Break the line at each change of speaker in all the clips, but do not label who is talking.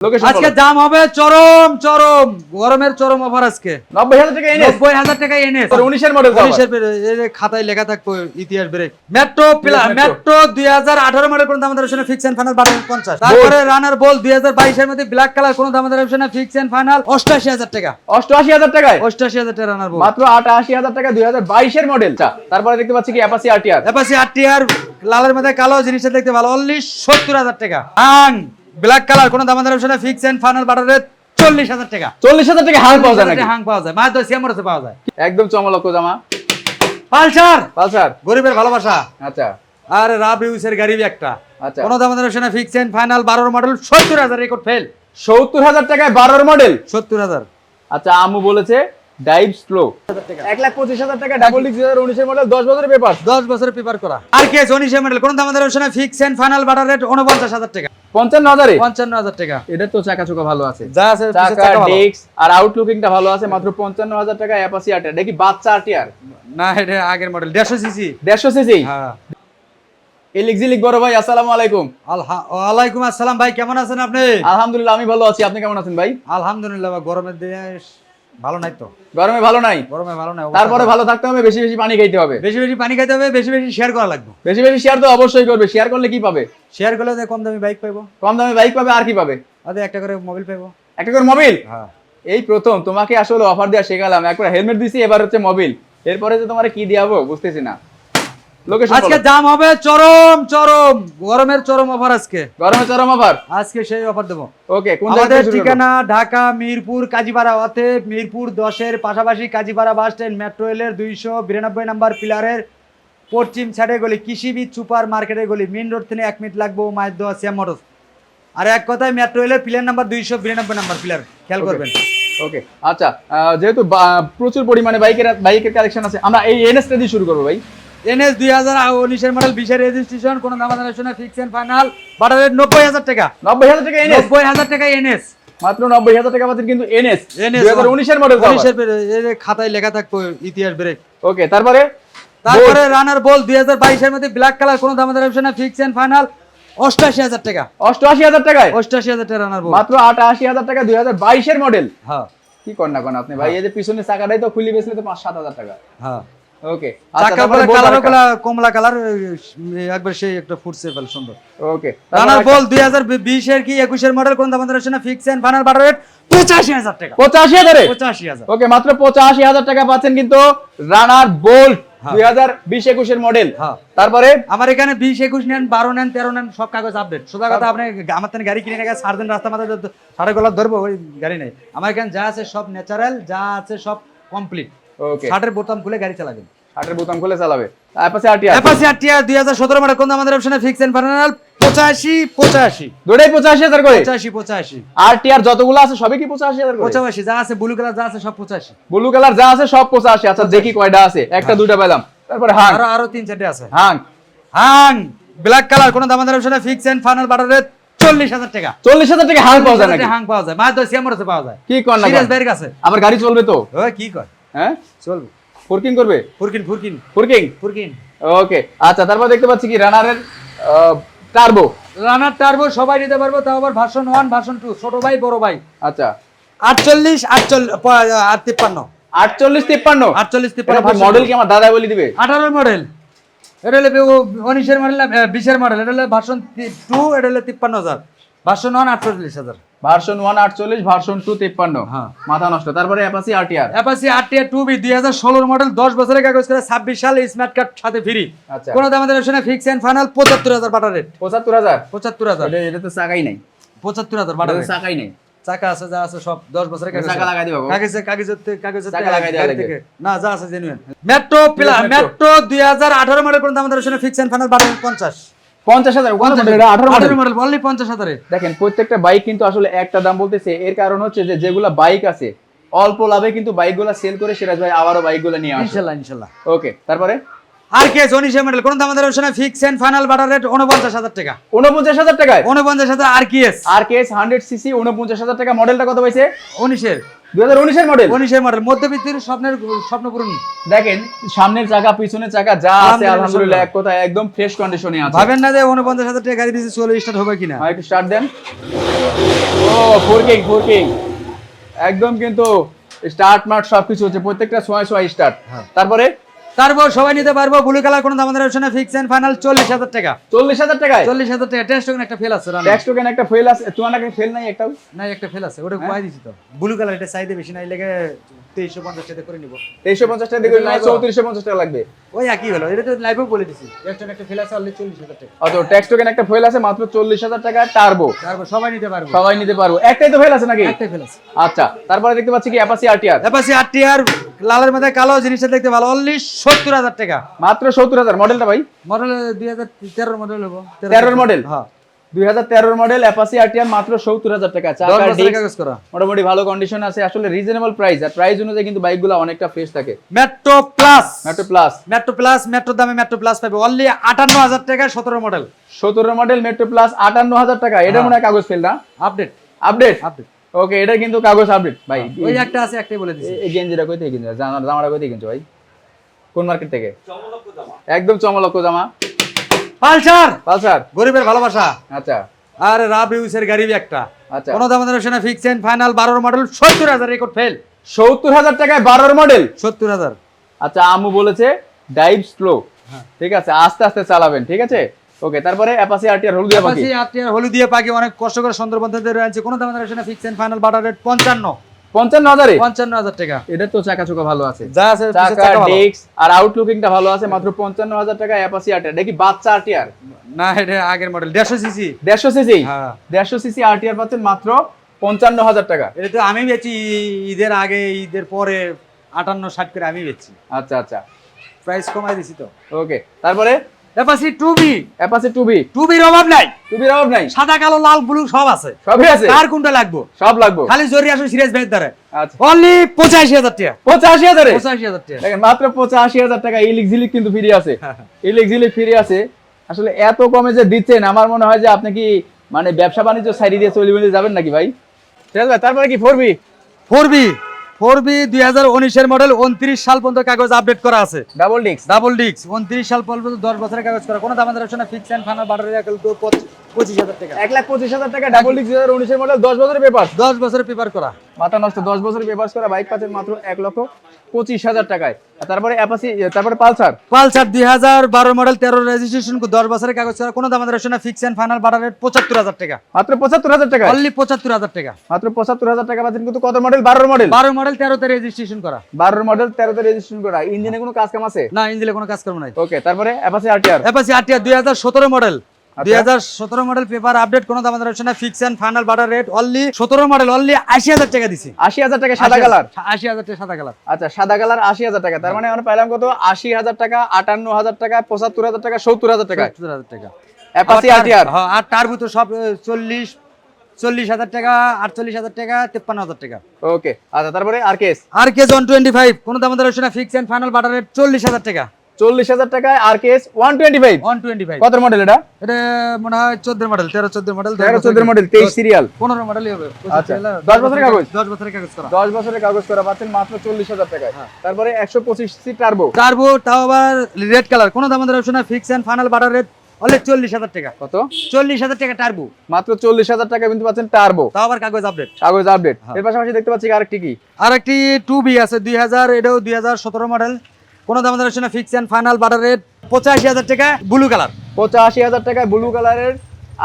আজকে দাম হবে চরম চরম। গরমের চরম অফার আজকে।
নব্বই হাজার টাকা এনে
নব্বই হাজার টাকা এনে
উনিশের মডেল
উনিশের বের- এই যে খাতায় লেখা থাকবে ইতিহাস ব্রেক মেট্রো মেট্রো দুই হাজার আঠারো মডেল কোন দাম দর্শনে ফিক্স এন্ড ফাইনাল বারো পঞ্চাশ। তারপরে রানার বল দুই হাজার বাইশের মধ্যে ব্ল্যাক কালার কোন দাম দর্শনে ফিক্স এন্ড ফাইনাল অষ্টাশি হাজার টাকা।
অষ্টআশি হাজার টাকায়।
অষ্টাশি হাজার টাকা রানার বল
মাত্র আটাশি হাজার টাকা দুই হাজার বাইশের মডেল তারপরে দেখতে পাচ্ছি কি অ্যাপাসি আরটিআর
লালের মধ্যে কালো জিনিসটা দেখতে ভালো অনলি সত্তর হাজার টাকা। আং ব্ল্যাক কালার কোন দাম দর্শনে ফিক্স এন্ড ফাইনাল বারো চল্লিশ হাজার টাকা।
চল্লিশ হাজার টাকা হাল পাওয়া যায় নাকি?
হাং পাওয়া যায়। মাছ দশ সিয়ামরতে পাওয়া যায়।
একদম চমলক্ষ জামা।
পালসার!
পালসার।
গরিবের ভালোবাসা।
আচ্ছা।
আর রাব ইউসের গাড়ি একটা।
আচ্ছা।
কোন দাম দর্শনে ফিক্স এন্ড ফাইনাল বারোর মডেল সত্তর হাজার রেকর্ড ফেল
সত্তর হাজার টাকায় বারোর মডেল
সত্তর হাজার।
আচ্ছা আমু বলেছে ডাইভ স্লো এক লাখ পঁচিশ হাজার টাকা ডাবল ডিক্স হাজার উনিশের মডেল দশ বছরের পেপার
দশ বছরের পেপার করা। আর কে উনিশে মডেল কোন দাম দর্শনে fix and final better rate উনপঞ্চাশ হাজার টাকা।
পঞ্চান্ন হাজারে
পঞ্চান্ন হাজার টাকা।
এটা তো চাকা চোকা ভালো আছে।
যা আছে
চাকা
চাকা
আর আউটলুকিংটা ভালো আছে মাত্র পঞ্চান্ন হাজার টাকা অ্যাপাসি আরটিআর দেখি বাচ্চা আরটিআর
না এটা আগের মডেল দেড়শো সিসি
দেড়শো সিসি
হ্যাঁ।
বড় ভাই আসসালামু আলাইকুম।
ওয়ালাইকুম আসসালাম ভাই কেমন আছেন আপনি?
আলহামদুলিল্লাহ আমি ভালো আছি। আপনি কেমন আছেন ভাই?
আলহামদুলিল্লাহ গরমের দিনে ভালো নাই তো।
গরমে ভালো নাই?
গরমে ভালো নাই
তারপরে
ভালো।
থাকতে হবে বেশি বেশি পানি খাইতে হবে।
বেশি বেশি পানি খাইতে হবে বেশি বেশি শেয়ার করা লাগবে।
বেশি বেশি শেয়ার তো অবশ্যই করবে। শেয়ার করলে কি পাবে?
শেয়ার করলে যে কম দামি বাইক পাবো
কম দামে বাইক পাবে আর কি পাবে?
আদে একটা করে মোবাইল পাবো
একটা করে মোবিল
হ্যাঁ।
এই প্রথম তোমাকে আসলে অফার দেওয়া শেখালাম। একবার হেলমেট দিছি এবার হচ্ছে মোবিল এরপরে যে তোমার কি দিয়াবো বুঝতেছি না।
আজকে দাম হবে চরম চরম। গরমের চরম অফার আজকে।
গরমে চরম অফার
আজকে সেই অফার দেবো।
ওকে
আমাদের? ঠিকানা ঢাকা মিরপুর কাজীপাড়া অতএব মিরপুর দশের পাশাপাশি কাজীপাড়া বাস স্ট্যান্ড মেট্রো রেলের দুইশো বিরানব্বই নাম্বার পিলারের পশ্চিম সাইডে গলি কৃষিবিদ সুপার মার্কেটের গলি মেন রোড থেকে এক মিনিট লাগবে মায়ের দোয়া সিয়াম মোটরস আর এক কথায় মেট্রো রেলের পিলার নাম্বার দুইশো বিরানব্বই নাম্বার পিলার খেয়াল করবেন।
ওকে আচ্ছা যেহেতু প্রচুর পরিমাণে বাইকের বাইকের কালেকশন আছে আমরা এই এনএসটা দিয়ে শুরু করব ভাই।
এনএস দুই হাজার উনিশের মডেল বিশের রেজিস্ট্রেশন কোনো দাম শোনা ফিক্স এন্ড ফাইনাল বাটারের নব্বই হাজার টাকা।
নব্বই হাজার টাকা এনএস?
নব্বই হাজার টাকা এনএস।
মাত্র নব্বই হাজার টাকা পাচ্ছেন কিন্তু এনএস। দুই হাজার উনিশের মডেল
উনিশের খাতায় লেখা থাকবে ইতিহাস ব্রেক
ওকে তারপরে?
তারপরে রানার বল দুই হাজার বাইশের মধ্যে ব্ল্যাক কালার কোনো দাম অপশন ফিক্স এন্ড ফাইনাল অষ্টাশি হাজার টাকা।
অষ্টআশি হাজার টাকায়?
অষ্টাশি হাজার টাকা রানার বল
মাত্র আটাশি হাজার টাকা দুই হাজার বাইশের মডেল
হ্যাঁ।
কি কর না কোন আপনি ভাই এই যে পিছনের চাকাটাই তো খুলি বেচলে তো পাঁচ সাত হাজার টাকা।
হ্যাঁ।
ওকে
চাকা বলে কালার কমলা কালার একবার সেই একটা ফুটছে সুন্দর।
ওকে
রানার বল দুই হাজার বিশের কি একুশের মডেল কোন দাম option fix and final better rate পঁচাশি হাজার টাকা।
পঁচাশি হাজারে?
পঁচাশি হাজার।
ওকে মাত্র পঁচাশি হাজার টাকা পাচ্ছেন কিন্তু রানার বোল্ট
হ্যাঁ।
দুই হাজার বিশ একুশের মডেল তারপরে?
আমার এখানে বিশ একুশ নেন বারো নেন তেরো নেন সব কাগজ আপডেট সোজা কথা আপনি আমার তেন গাড়ি কিনে নিয়ে গেছে সারাদিন রাস্তা মাথায় সাড়ে গলা ধরবো ওই গাড়ি নেই। আমার এখানে যা আছে সব ন্যাচারাল যা আছে সব কমপ্লিট
ওকে
ষাটের বোতাম খুলে গাড়ি চালাবেন।
ষাটের বোতাম খুলে চালাবে। তারপরে আরটিআর
অ্যাপাসি আর টিআর দুই হাজার সতেরো মডেল কোন আমাদের অপশনে ফিক্স এন্ড ফাইনাল পঁচাশি পঁচাশি।
দুটাই পঁচাশি হাজার করে?
পঁচাশি পঁচাশি।
আরটিআর যতগুলো আছে সবই কি পঁচাশি হাজার করে?
পঁচাশি যা আছে ব্লু কালার যা আছে সব পঁচাশি।
ব্লু কালার যা আছে সব পঁচাশি। আচ্ছা দেখি কয়টা আছে। একটা দুটা পেলাম। তারপরে হাং।
আরও আরও তিন চারটে আছে।
হাং।
হাং। ব্ল্যাক কালার কোন আমাদের অপশনে ফিক্স এন্ড ফাইনাল বাটার চল্লিশ হাজার টাকা।
চল্লিশ হাজার টাকা হাং পাওয়া যায়
হাং পাওয়া যায়। মাছ দশ পাওয়া যায়।
কি কর না
সিরিয়াস
কর?
বাইরের
আবার গাড়ি চলবে তো?
কি কয়
হ্যাঁ?
চলবে।
ফোরকিং করবে?
ফুরকিন ফুরকিন।
ফোরকিং
ফুরকিন।
ওকে আচ্ছা তারপর দেখতে পাচ্ছি কি রানারের টার্বো।
রানার টার্বো সবাই নিতে পারব তাও আবার ভার্সন ওয়ান ভার্সন টু ছোট ভাই বড় ভাই।
আচ্ছা।
আটচল্লিশ আটচল্লিশ আট তিপ্পান্ন।
আটচল্লিশ তিপ্পান্ন?
আটচল্লিশ তিপ্পান্ন
মডেল কি আমার দাদা বলে দিবে?
আঠারো মডেল এটা হলে উনিশের মডেল বিশের মডেল এটা হলে ভার্সন টু এটা হলে তিপ্পান্ন হাজার। ভার্সন ওয়ান আটচল্লিশ হাজার।
ভার্সন ওয়ান আটচল্লিশ ভার্সন টু তিপ্পান্ন।
হ্যাঁ।
মাথা নষ্ট। তারপরে অ্যাপাসি আরটিআর
অ্যাপাসি আর টি বি দুই হাজার ষোলোর মডেল দশ বছরের কাগজ করে ছাব্বিশ সালে স্মার্ট কার্ড সাথে ফ্রি
আচ্ছা।
কোনো দাম আমাদের ওখানে ফিক্স এন্ড ফাইনাল পঁচাত্তর হাজার বাটার রেট
পঁচাত্তর হাজার?
পঁচাত্তর হাজার।
এটা তো চাকাই নাই।
পঁচাত্তর হাজার বাটার রেট
চাকাই নাই।
চাকা আছে যা আছে সব দশ বছরের কাগজ
চাকা লাগাই দিবা গো।
কাগজে কাগজের
চাকা লাগাই দেওয়া লাগবে।
না যা আছে জেনুইন মেট্রো প্লা
Metro।
মেট্রো দুই হাজার আঠারো মডেল পর্যন্ত আমাদের ফিক্স এন্ড ফাইনাল বারো পঞ্চাশ
হাজার আঠারো মডেল
পঞ্চাশ
দেখেন প্রত্যেকটা বাইক কিন্তু আসলে একটা দাম বলতেছে এর কারণ হচ্ছে যে যেগুলা বাইক আছে অল্প লাভে কিন্তু বাইকগুলা সেল করে সিরাজ ভাই আবারও বাইকগুলো নিয়ে আসে
ইনশাল্লাহ ইনশাল্লাহ।
ওকে তারপরে?
আর কে উনিশে মডেল কোন দাম fix and final better rate উনপঞ্চাশ হাজার টাকা।
উনপঞ্চাশ হাজার টাকায়?
উনপঞ্চাশ হাজার আর কি এস
আর কেস হান্ড্রেড সিসি উনপঞ্চাশ হাজার টাকা মডেলটা কত পাইছে?
উনিশের
দুই হাজার উনিশের মডেল
উনিশের মডেল মধ্যবিত্তের স্বপ্নের স্বপ্ন পূরণ।
দেখেন সামনের চাকা পিছনের চাকা যা আছে
আলহামদুলিল্লাহ,
এক একদম ফ্রেশ কন্ডিশনে আছে।
ভাবেন না যে উনপঞ্চাশ হাজার টাকা গাড়ি দিয়েছে চলে স্টার্ট হবে কিনা?
হ্যাঁ, একটু স্টার্ট দেন। ও ফোরকিং ফোরকিং একদম কিন্তু স্টার্ট মার্ট সবকিছু হচ্ছে প্রত্যেকটা সময় সময় স্টার্ট। তারপরে
তারপর সবাই নিতে পারব। ব্লু কালার কোনো আমাদের অপশনে ফিক্স এন্ড ফাইনাল চল্লিশ হাজার টাকা।
চল্লিশ হাজার টাকায়?
চল্লিশ হাজার টাকা। টেস্ট একটা ফেল আছে।
ট্যাক্স টোকেন একটা ফেল আছে। তোমার নাকি ফেল নাই একটাও?
না একটা ফেল আছে। ওটা
হ্যাঁ?
দিছি তো? ব্লু কালার এটা চাইতে বেশি নাই লেগে তেইশশো পঞ্চাশ টাকা করে নিবো।
তেইশশো পঞ্চাশ টাকা দিকে
এটা
চৌত্রিশশো পঞ্চাশ টাকা লাগবে।
ওই একই হলো। এটা তো লাইভেও বলে দিছি। টেস্ট একটা ফেল আছে অলরেডি চল্লিশ হাজার টাকা।
অত ট্যাক্স টোকেন একটা ফেল আছে মাত্র চল্লিশ হাজার টাকা টার্বো
তারপর সবাই নিতে পারব।
সবাই নিতে পারব। একটাই তো ফেল আছে নাকি?
একটাই ফেল আছে।
আচ্ছা তারপরে দেখতে পাচ্ছি কি অ্যাপাসি আরটিআর
অ্যাপাসি আটটি আর লালের মধ্যে কালো জিনিসটা দেখতে ভালো। অনলি সত্তর হাজার টাকা।
মাত্র সত্তর হাজার। মডেলটা ভাই?
মডেল দুই হাজার তেরোর মডেল হব।
তেরোর মডেল
হ্যাঁ।
দুই হাজার তেরোর মডেল অ্যাপাসি আরটিআর মাত্র সত্তর হাজার টাকা।
দশ
চাকা
বছরের
ডিস্ক
কাগজ
মোটামুটি ভালো কন্ডিশন আছে। আসলে রিজনেবল প্রাইস আর প্রাইস অনুযায়ী কিন্তু বাইকগুলো অনেকটা ফ্রেশ থাকে।
Metro plus
Metro plus
Metro plus Metro দামে মেট্রো প্লাস পাবে। অনলি আটান্ন হাজার টাকা সতেরো মডেল
সতেরো মডেল মেট্রো প্লাস আটান্ন হাজার টাকা। এটা
হ্যাঁ।
মনে হয় কাগজ ফেল না?
আপডেট
আপডেট
আপডেট
ওকে এটা কিন্তু কাগজ আপডেট ভাই।
ওই একটা আছে একটাই বলে দিছি।
এই- গেঞ্জিটা কই থেকে কিনছো? জামা জামাটা কই থেকে কিনছো ভাই? কোন মার্কেট থেকে? জামা। একদম চমলক্ষ জামা।
পালসার!
পালসার?
গরিবের ভালোবাসা।
আচ্ছা।
আর রাব ইউসের গাড়ি একটা।
আচ্ছা।
কোনো দাম আমাদের সেনা ফিক্স এন্ড ফাইনাল বারোর মডেল সত্তর হাজার রেকর্ড ফেল
সত্তর হাজার টাকায় বারোর মডেল
সত্তর হাজার।
আচ্ছা আম্মু বলেছে ডাইভ স্লো
হ্যাঁ।
ঠিক আছে আস্তে আস্তে চালাবেন ঠিক আছে? ওকে তারপরে অ্যাপাসি আরটিআর হলদিয়া পাখি।
হলুদিয়া পাখি অনেক কষ্ট করে সুন্দর বন্ধুদের রয়েছে কোনো দাম আমাদের সেনা fix and final better rate পঞ্চান্ন।
পঞ্চান্ন হাজারে?
পঞ্চান্ন হাজার টাকা।
এটা তো চাকা ভালো আছে।
যা আছে
চাকা আর আউটলুকিংটা ভালো আছে মাত্র পঞ্চান্ন হাজার টাকা অ্যাপাসি আরটিআর দেখি বাচ্চা আরটিআর
না এটা আগের মডেল দেড়শো সিসি
দেড়শো সিসি
হ্যাঁ।
দেড়শো সিসি আরটিআর পাচ্ছেন মাত্র পঞ্চান্ন হাজার টাকা।
এটা তো আমি বেচি ঈদের আগে ঈদের পরে আটান্ন ষাট করে আমি বেচছি
আচ্ছা আচ্ছা।
প্রাইস কমাই দিছি তো।
ওকে তারপরে
এপাশে টু বি
অ্যাপাসি টুবি
টু অভাব নাই।
টুবির অভাব নাই?
সাদা কালো লাল ব্লু সব আছে।
সবই আছে?
কার কোনটা লাগবো?
সব লাগবে।
খালি জরি আসো সিরিয়াস ভাইয়ের দ্বারা।
আচ্ছা।
অনলি পঁচাশি হাজার টাকা।
দেখেন মাত্র ইলিক ঝিলিক কিন্তু ফ্রি আছে।
হ্যাঁ,
ইলিক ঝিলিক ফ্রি আছে। আসলে এত কমে যে দিচ্ছেন আমার মনে হয় যে আপনি কি মানে ব্যবসা বাণিজ্য সাইড দিয়ে চলে যাবেন নাকি ভাই? ঠিক আছে ভাই, তারপরে কি four B
four B four B দুই হাজার উনিশের মডেল উনত্রিশ সাল পর্যন্ত কাগজ আপডেট করা আছে।
ডাবল ডিক্স
ডাবল ডিক্স উনত্রিশ সাল পর্যন্ত দশ বছরের কাগজ করা। কোনো দামের অপশনে ফিক্স অ্যান্ড ফাইনাল বাটার পঁচিশ হাজার টাকা।
এক লাখ পঁচিশ হাজার টাকা ডাবল ডিক্স হাজার উনিশের মডেল দশ বছরের পেপার
দশ বছরের পেপার করা।
মাথা নষ্ট দশ বছরের পেপার করা বাইক পাচ্ছেন মাত্র এক লক্ষ পঁচিশ হাজার টাকায়। তারপরে অ্যাপাসি তারপরে পালসার
পালসার দুই হাজার বারো মডেল তেরো রেজিস্ট্রেশন দশ বছরের কাগজ করা কোনো দাম আমাদের fix and final better rate পঁচাত্তর হাজার টাকা।
মাত্র পঁচাত্তর হাজার টাকা
অনলি পঁচাত্তর হাজার টাকা।
মাত্র পঁচাত্তর হাজার টাকা পাচ্ছেন কিন্তু কত মডেল বারোর মডেল
বারো মডেল তেরোতে রেজিস্ট্রেশন করা।
বারোর মডেল তেরোতে রেজিস্ট্রেশন করা। ইঞ্জিনে কোনো কাজ কাম আছে?
না ইঞ্জিলে কোনো কাজ করব নাই।
ওকে তারপরে অ্যাপাসি আরটিআর
আটিয়া দুই হাজার সতেরো মডেল
আচ্ছা।
দুই হাজার সতেরো মডেল পেপার আপডেট কোনো দাম আমাদের অপশনে fix and final better rate only সতেরো মডেল অনলি আশি হাজার টাকা দিছি।
টাকা সাদা কালার
টাকা সাদা কালার
আচ্ছা সাদা কালার টাকা। তার মানে আমরা কত? টাকা টাকা টাকা টাকা।
টাকা।
আরটিআর
হ্যাঁ, আর তার ভিতর সব চল্লিশ চল্লিশ হাজার টাকা আটচল্লিশ হাজার টাকা তেপ্পান্ন হাজার টাকা।
ওকে আচ্ছা তারপরে R KS
R twenty five কোনো দাম অপশনে fix and final better rate চল্লিশ হাজার টাকা।
চল্লিশ হাজার টাকায় R KS one twenty five
one twenty five
কত মডেল এটা?
এটা মনে হয় চোদ্দ মডেল তেরো চোদ্দ মডেল
তেরো চোদ্দ মডেল তেইশ সিরিয়াল
পনেরো হবে।
আচ্ছা, দশ বছরের কাগজ?
দশ বছরের কাগজ করা।
দশ বছরের কাগজ করা পাচ্ছেন মাত্র চল্লিশ হাজার টাকায়।
হ্যাঁ।
তারপরে একশো পঁচিশ সি টার্বো
টার্বো তাও আবার রেড কালার কোনো দাম অপশনে fix and final better rate only চল্লিশ হাজার টাকা।
কত?
চল্লিশ হাজার টাকা টার্বো
মাত্র চল্লিশ হাজার টাকা কিন্তু পাচ্ছেন টার্বো
তাও আবার কাগজ আপডেট
কাগজ আপডেট
হ্যাঁ।
এর পাশাপাশি দেখতে পাচ্ছি আরেকটি কি?
আর একটি টু বি আছে দুই হাজার এটাও দুই হাজার সতেরো মডেল কোনো দাম আমাদের অপশনে fix and final better rate পঁচাশি হাজার টাকা ব্লু কালার
পঁচাশি হাজার টাকায় ব্লু কালারের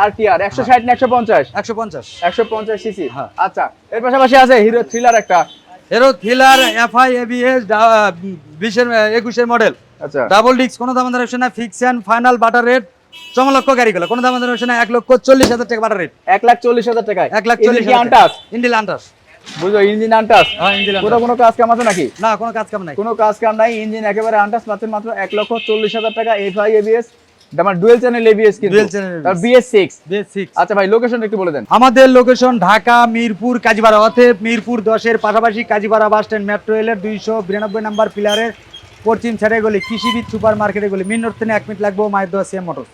আর টি আর? একশো ষাট একশো পঞ্চাশ?
একশো পঞ্চাশ।
একশো পঞ্চাশ সিসি
হ্যাঁ।
আচ্ছা এর পাশাপাশি আছে হিরো থ্রিলার একটা।
এরও থ্রিলার এফআই এবিএস বিশের একুশের মডেল
আচ্ছা।
ডাবল ডিক্স কোনো দাম fix and final better rate চমলক্ষ গাড়িগুলো কোনো দাম অপশনে এক লক্ষ চল্লিশ হাজার টাকা বাটার রেট
এক লাখ চল্লিশ হাজার টাকায়।
এক লাখ চল্লিশ
কি
হাজার
আনটাস
ইন্ডিল আন্টাস
বুঝলো ইঞ্জিন আনটাস
হ্যাঁ
কোনো কাজ কাম আছে নাকি?
না কোনো কাজ কাম নাই।
কোনো কাজ কাম নাই ইঞ্জিন একেবারে আনটাস পাচ্ছেন মাত্র এক লক্ষ চল্লিশ হাজার টাকা এবিএস আমার ডুয়েল চ্যানেল কিন্তু। বিএস আচ্ছা ভাই লোকেশন একটু বলে দেন।
আমাদের লোকেশন ঢাকা মিরপুর কাজীপাড়া। অতএব মিরপুর দশের পাশাপাশি কাজীপাড়া বাস স্ট্যান্ড মেট্রো রেলের দুইশো বিরানব্বই নাম্বার পিলারের পশ্চিম সাইডে গলি কৃষিবিদ সুপার মার্কেটে গলি। মিন রোড থেকে এক মিনিট লাগবে মায়ের দোয়া সিএম মোটর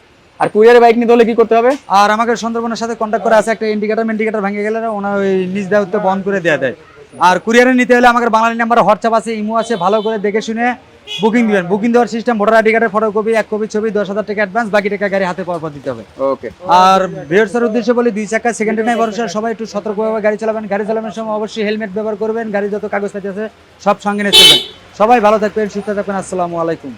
আর কুরিয়ারে বাইক নিতে হলে কি করতে হবে?
আর আমাকে সুন্দরবনের সাথে কন্ট্যাক্ট করে আছে একটা ইন্ডিকেটার ইন্ডিকেটার ভেঙে গেলে ওনার ওই নিজ দায়িত্ব বন্ধ করে দেওয়া দেয়। আর কুরিয়ারে নিতে হলে আমাদের বাঙালি নাম্বার হোয়াটসঅ্যাপ আছে ইমো আছে ভালো করে দেখে শুনে বুকিং দিবেন। বুকিং দেওয়ার সিস্টেম ভোটার আইডি কার্ডের ফটোকপি এক কপি ছবি দশ হাজার টাকা অ্যাডভান্স বাকি টাকা গাড়ি হাতে পাওয়ার পর দিতে হবে।
ওকে
আর ভিউয়ার্সের উদ্দেশ্যে বলি দুই চাকা সেকেন্ড নাই ভরসা সবাই একটু সতর্কভাবে গাড়ি চালাবেন। গাড়ি চালানোর সময় অবশ্যই হেলমেট ব্যবহার করবেন গাড়ির যত কাগজপাতি আছে সব সঙ্গে নিয়ে চলবেন। সবাই ভালো থাকবেন সুস্থ থাকবেন আসসালামু আলাইকুম।